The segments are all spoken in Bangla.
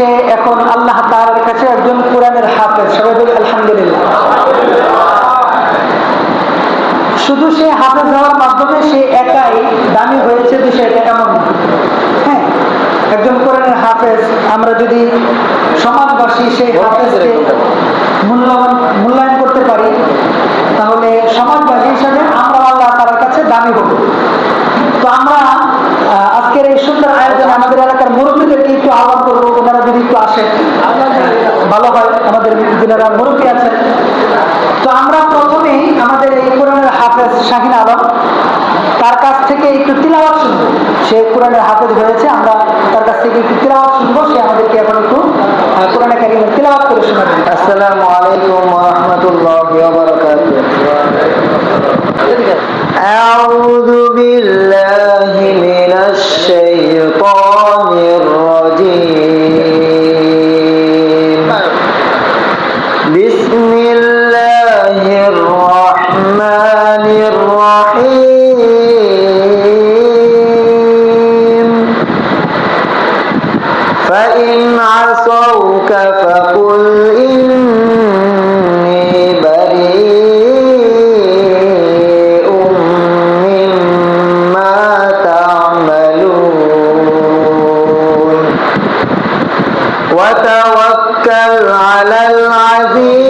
সে এখন আল্লাহ তাআলার কাছে একজন কোরআনের হাফেজ সবাই বলি আলহামদুলিল্লাহ। শুধু সে হাফেজ হওয়ার মাধ্যমে সে একাই দামি হয়েছে বিষয়টা এমন না। হ্যাঁ একজন কোরআনের হাফেজ আমরা যদি সমাজবাসী সেই হাফেজকে মূল্যবান মূল্যায়ন করতে পারি তাহলে সমাজবাসী হিসাবে আমরা আল্লাহ তার কাছে দামি হব। তো আমরা আজকের এই সুন্দর আয়োজনে আমাদের এলাকার ভালো হয় আমাদের যারা মুরব্বী আছেন তো আমরা প্রথমেই আমাদের এই কোরআনের হাফেজ শাহিন আলম তার কাছ থেকে একটু তিলাওয়াত শুনবো সে কোরআনের হাফেজ হয়েছে আমরা তার কাছ থেকে একটু তিলাওয়াত শুনবো সে আমাদেরকে এখন একটু আহ, কোরআনে কারিমের তিলাওয়াত করে শোনাবেন السلام عليكم ورحمة الله وبركاته أعوذ بالله من الشيطان الرجيم الرحمن الرحيم. فإن عصوك فقل إني بريء مما تعملون. وتوكل على العزيز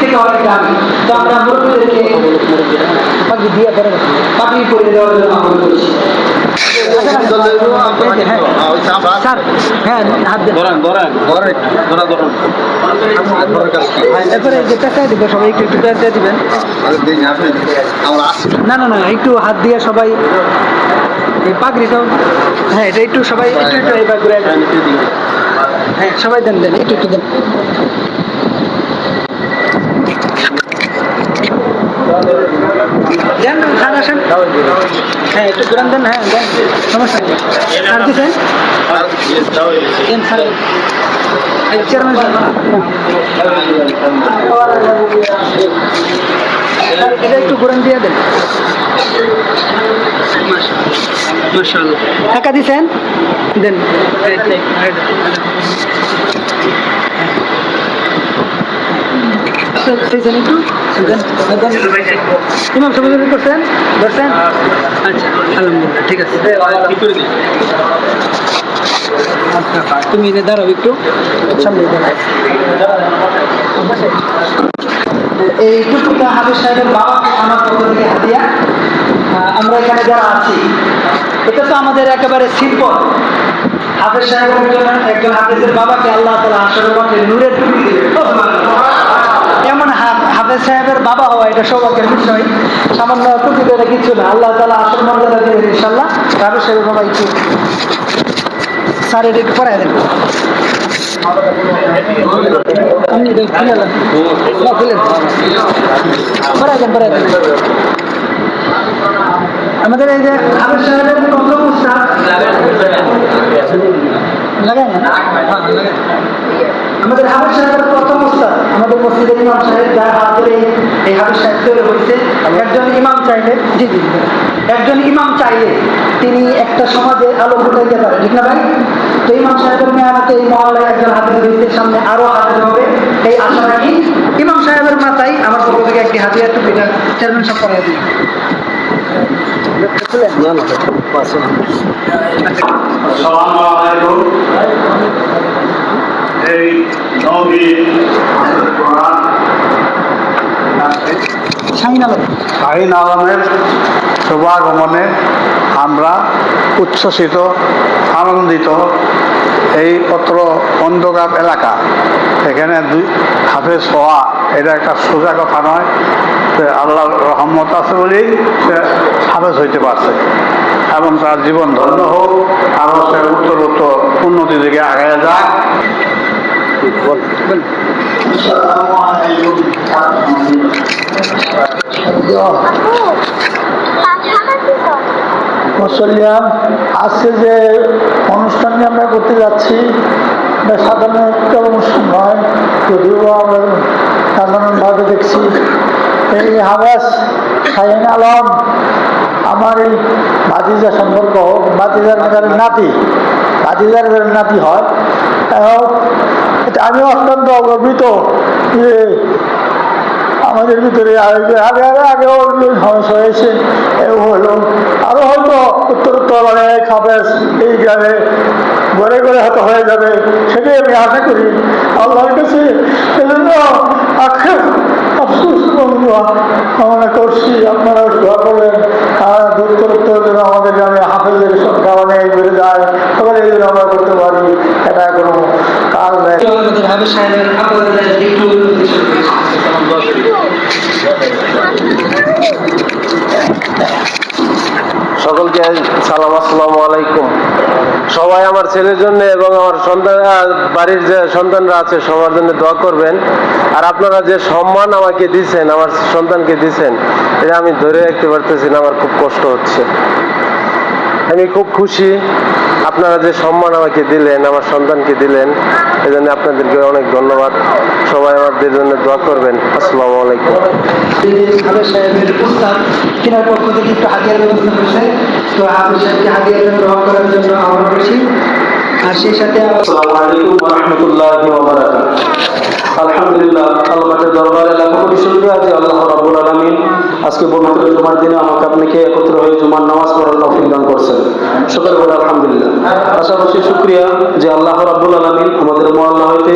থেকে অনেক দামি। তো আমরা মুরব্বীদেরকে পাগড়ি পরিয়ে দেওয়ার জন্য আহ্বান করছি। হ্যাঁ না না না একটু হাত দিয়ে সবাই এই পাগড়িটাও হ্যাঁ এটা একটু সবাই একটু একটু এবার করে হ্যাঁ সবাই দেন দেন একটু একটু দেন স্যার আসেন হ্যাঁ একটু দেন হ্যাঁ দেন। সমস্যা নেই। দিচ্ছেন চেয়ারম্যান স্যার এটা একটু ঘুরান দিয়ে দেন। টাকা দিছেন? দেন। আচ্ছা তুমি এনে দাঁড়াও একটু। এই টুকুটা হাবিব সাহেবের বাবাকে আমার পক্ষ থেকে হাতিয়া আমরা এখানে যারা আছি, এটা তো আমাদের একেবারে সিম্পল। হাফেজ সাহেবের একজন একজন বাবাকে আল্লাহ তালা আসলে নূরের টুপি দিবে এমন হা- হাফেজ সাহেবের বাবা হওয়া এটা সৌভাগ্যের বিষয়। সামান্য টুপি দেবে কিছু না। আল্লাহ তালা আসল মর্যাদা দিবেন ইনশাল্লাহ হাফেজ সাহেবের বাবা একটু স্যার এটা একটু পড়াই দেন এটা আমাদের এই যে হাফেজ না? হ্যাঁ। আমাদের হাফেজ সাহেবের প্রথম উস্তাদ আমাদের মসজিদের ইমাম সাহেব যার হাত ধরে এই- এই হাফেজ সাহেব তৈরি হয়েছে একজন ইমাম চাইলে জি জি। একজন ইমাম চাইলে তিনি একটা সমাজে আলো ফুটাইতে পারে ঠিক না ভাই? তো ইমাম সাহেবের মেয়ানাতে এই মহল্লায় একজন হাতের বৃত্তের সামনে আরও হাতের হবে। এই আশা রাখি। ইমাম সাহেবের মাথায় আমার পক্ষ থেকে একটি হাতিয়ার টুপিটা চেয়ারম্যান সব করাই দিই আসসালামু আলাইকুম। এই নবী শাহিন আলমের শুভাগমনে আমরা উচ্ছ্বসিত আনন্দিত এই অত্র অন্ধকার এলাকা। এখানে দুই হাফেজ হওয়া এটা একটা সোজা কথা নয় আল্লাহর রহমত আছে বলেই সে হাফেজ হইতে পারছে। এবং তার জীবন ধন্য হোক আরও সে উত্তর উত্তর উন্নতির দিকে আগায় যাক। আজকে যে অনুষ্ঠানটি আমরা করতে যাচ্ছি সাধারণ একটা অনুষ্ঠান নয়, যদিও আমরা সাধারণভাবে দেখছি। এই হাবাস শাহিন আলম, আমার এই ভাতিজা সম্পর্ক হোক, ভাতিজার নাতি ভাতিজার নাতি হয় আমি অত্যন্ত গর্বিত যে আমাদের ভিতরে আগে আগে আগে আগেও সমস্যা হয়েছে। এও হলো, আরও হয়তো উত্তর উত্তর অনেক হাফেজ এই গ্রামে ঘরে ঘরে হয়তো হয়ে যাবে, সেটাই আমি আশা করি। আল্লাহর কাছে এজন্য আক্ষেপ, আফসোস বন্ধুয়া কামনা করছি। আপনারা দোয়া করবেন। আর উত্তর উত্তর যেন আমাদের গ্রামে হাফেজের সংখ্যা অনেক বেড়ে যায় তবে এই জন্য আমরা করতে পারি, এটা কোনো কাজ সকলকে সালাম, আসসালামু আলাইকুম। সবাই আমার ছেলের জন্য এবং আমার সন্তান বাড়ির যে সন্তানরা আছে, সবার জন্য দোয়া করবেন। আর আপনারা যে সম্মান আমাকে দিছেন, আমার সন্তানকে দিছেন, এটা আমি ধরে রাখতে পারতেছি না, আমার খুব কষ্ট হচ্ছে। আমি খুব খুশি আপনারা যে সম্মান আমাকে দিলেন, আমার সন্তানকে দিলেন, এজন্য আপনাদেরকে অনেক ধন্যবাদ। সবাই আমাদের জন্য দোয়া করবেন। আসসালামু আলাইকুম। সাথে আলহামদুলিল্লাহ দরবারে আল্লাহ আলামিন আজকে পবিত্র জুমার দিনে আমাকে আপনাকে একত্র হয়ে জুমার নামাজ পড়ার তৌফিক দান করছেন। শুকর বলে আলহামদুলিল্লাহ। পাশাপাশি শুকরিয়া যে আল্লাহ রাব্বুল আলামিন আমাদের মহল্লা হইতে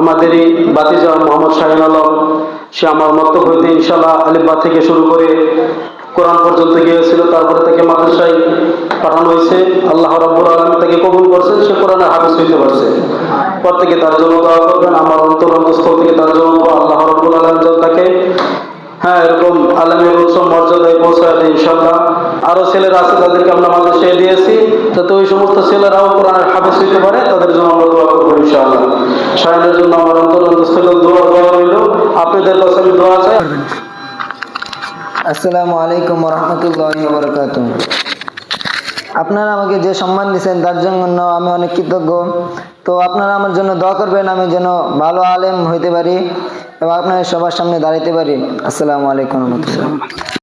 আমাদের এই বাতিজা মোহাম্মদ শাহিন আলম, সে আমার মত হইতে ইনশাআল্লাহ আলিফবা থেকে শুরু করে কোরআন পর্যন্ত গিয়েছিল, তারপরে তাকে মাদ্রাসায় পাঠানো হয়েছে। আল্লাহ রাব্বুল আলামিন তাকে কবুল করছেন, সে কোরআনের হাফেজ হইতে পারছে। প্রত্যেকে তার জন্য দোয়া করবেন, আমার অন্তর অন্তঃস্থল থেকে তার জন্য আল্লাহ রাব্বুল আলামিন যেন তাকে হ্যাঁ এরকম আলমের উৎসব মর্যাদায় দেয় ইনশাল্লাহ আরও ছেলেরা আছে তাদেরকে আমরা মাদ্রাসায় দিয়েছি। যাতে ওই সমস্ত ছেলেরাও কোরআনের হাফেজ হইতে পারে, তাদের জন্য আমরা দোয়া করব, ইনশাআল্লাহ। শাহিনের জন্য আমার অন্তর অন্তঃস্থল দোয়া দোয়া রইল। আপনাদের কাছে আমি দোয়া চাই। আসসালামু আলাইকুম রহমতুল্লাহ বরকাত আপনারা আমাকে যে সম্মান দিয়েছেন তার জন্য আমি অনেক কৃতজ্ঞ। তো আপনারা আমার জন্য দোয়া করবেন, আমি যেন ভালো আলেম হইতে পারি। এবং আপনাদের সবার সামনে দাঁড়াইতে পারি। আসসালামু আলাইকুম রহমতুল্লাহ।